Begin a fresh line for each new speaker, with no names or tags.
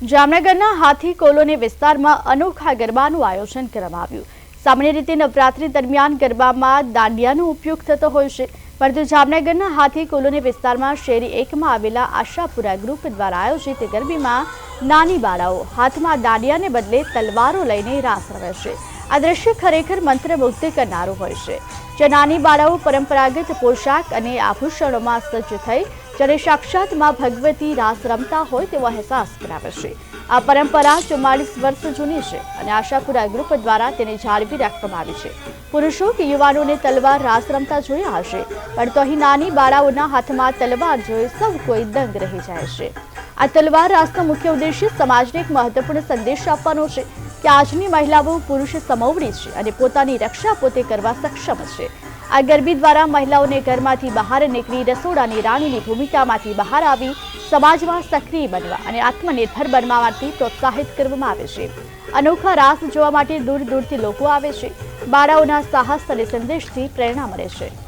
જામનગરના હાથી કોલોની વિસ્તારમાં અનોખા ગરબાનું આયોજન કરવામાં આવ્યું. સામાન્ય રીતે નવરાત્રી દરમિયાન ગરબામાં દાંડિયાનો ઉપયોગ થતો હોય છે, પરંતુ જામનગરના હાથી કોલોની વિસ્તારમાં શેરી એકમાં આવેલા આશાપુરા ગ્રુપ દ્વારા આયોજિત ગરબીમાં નાની બાળાઓ હાથમાં દાંડિયાને બદલે તલવારો લઈને રાસ રમે છે. આ દ્રશ્ય ખરેખર મંત્રમુગ્ધ કરનારું હોય છે. જે નાની બાળાઓ પરંપરાગત પોશાક અને આભૂષણોમાં સજ્જ થઈ જ્યારે સાક્ષાતમાં ભગવતી રાસ રમતા હોય તેવો અહેસાસ કરાવે છે. આ પરંપરા ચુમ્માલીસ વર્ષ જૂની છે અને આશાપુરા ગ્રુપ દ્વારા તેને જાળવી રાખવામાં આવી છે. પુરુષો કે યુવાનોને તલવાર રાસ રમતા જોયા હશે, પણ તો અહીં નાની બાળાઓના હાથમાં તલવાર જોઈ સૌ કોઈ દંગ રહી જાય છે. આ તલવાર રાસનો મુખ્ય ઉદ્દેશ્ય સમાજને એક મહત્વપૂર્ણ સંદેશ આપવાનો છે કે આજની મહિલાઓ પુરુષ સમવડી છે અને પોતાની રક્ષા પોતે કરવા સક્ષમ છે. આ ગરબી દ્વારા મહિલાઓને ઘરમાંથી બહાર નીકળી રસોડાની રાણીની ભૂમિકામાંથી બહાર આવી સમાજમાં સક્રિય બનવા અને આત્મનિર્ભર બનવા માટે પ્રોત્સાહિત કરવામાં આવે છે. અનોખા રાસ જોવા માટે દૂર દૂરથી લોકો આવે છે. બાળાઓના સાહસ અને સંદેશથી પ્રેરણા મળે છે.